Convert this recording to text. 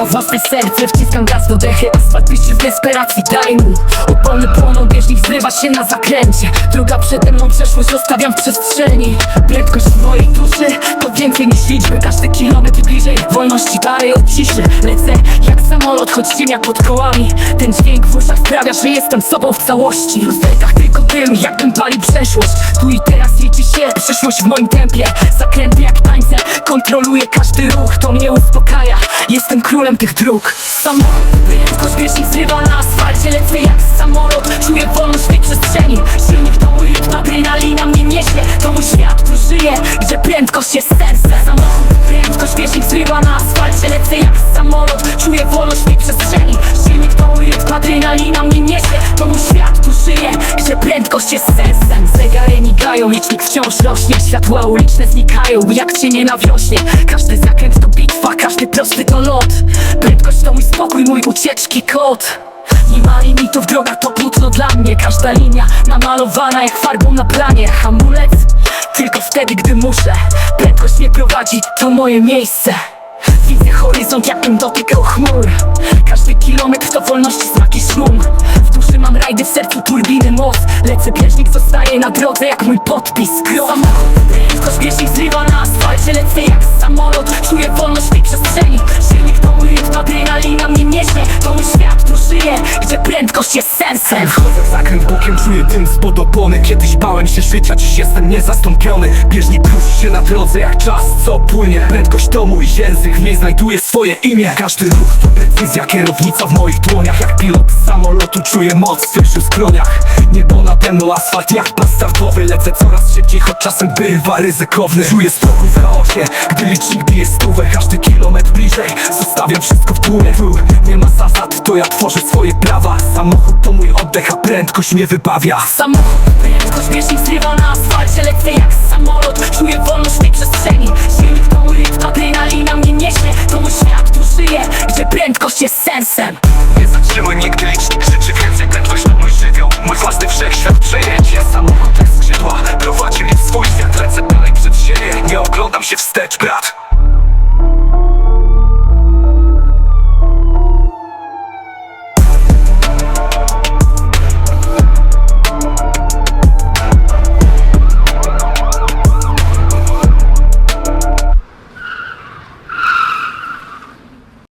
o własne serce. Wciskam gaz do dechy, asfalt piszczy w desperacji Daj mu opony płoną, bieżnik zrywa się na zakręcie. Droga przede mną, przeszłość zostawiam w przestrzeni. Prędkość w mojej duszy to więcej niż liczby. Każdy kilometr bliżej wolności dalej od ciszy. Lecę jak samolot, choć ziemia pod kołami. Ten dźwięk w uszach sprawia, że jestem sobą w całości. W lusterkach tylko dym, jakbym palił przeszłość. Tu i teraz liczy się przeszłość w moim tempie. Zakręty jak tańce, kontroluję każdy ruch. To mnie uspokaja, jestem królem tych dróg. Samochód, prędkość bieżnik zrywa na asfalcie Lecę jak samolot, czuję wolność tej przestrzeni. Silnik to mój rytm, adrenalina mnie niesie. To mój świat, tu żyję, gdzie prędkość jest serce. Samochód, prędkość bieżnik zrywa na asfalcie Lecę jak samolot, czuję wolność tej przestrzeni. Silnik to mój rytm, adrenalina mnie niesie. To mój świat, tu żyję, gdzie prędkość jest sensem Zegary migają, licznik wciąż rośnie Światła uliczne znikają, jak cienie na wiośnie Każdy zakręt to bitwa, każdy prosty to lot. Prędkość to mój spokój, mój ucieczki kod. Nie ma limitów, droga to płótno dla mnie. Każda linia namalowana jak farbą na planie. Hamulec tylko wtedy, gdy muszę. Prędkość mnie prowadzi, to moje miejsce. Widzę horyzont, jakbym dotykał chmur. Każdy kilometr to wolności smaki szum Rajdy, w sercu turbiny moc. Lecę bieżnik, zostaje na drodze jak mój podpis. Grom Samochód, prędkość bieżnik zrywa na asfalcie Lecę jak samolot, czuję wolność w tej przestrzeni adrenalina mnie niesie To mój świat, tu żyję, gdzie prędkość jest sensem. Wchodzę w zakręt bokiem, czuję dym spod opony. Kiedyś bałem się życia, dziś jestem niezastąpiony. Bieżnik kruszy się na drodze jak czas, co płynie. Prędkość to mój język, w niej znajduję swoje imię. Każdy ruch to decyzja, kierownica w moich dłoniach. Jak pilot samolotu czuję moc w skroniach Mną, asfalt jak pas startowy Lecę. Coraz szybciej, choć czasem bywa ryzykowny. Czuję spokój w chaosie, gdy licznik bije stówę. Każdy kilometr bliżej, zostawiam wszystko w tłumie. Tu nie ma zasad, to ja tworzę swoje prawa. Samochód to mój oddech, a prędkość mnie wybawia. Samochód, prędkość bieżnik zrywa na asfalcie Lecę jak samolot, czuję wolność w tej przestrzeni. Silnik to mój rytm, adrenalina mnie niesie. To mój świat, tu żyję, gdzie prędkość jest sensem. Nie zatrzymaj mnie, gdy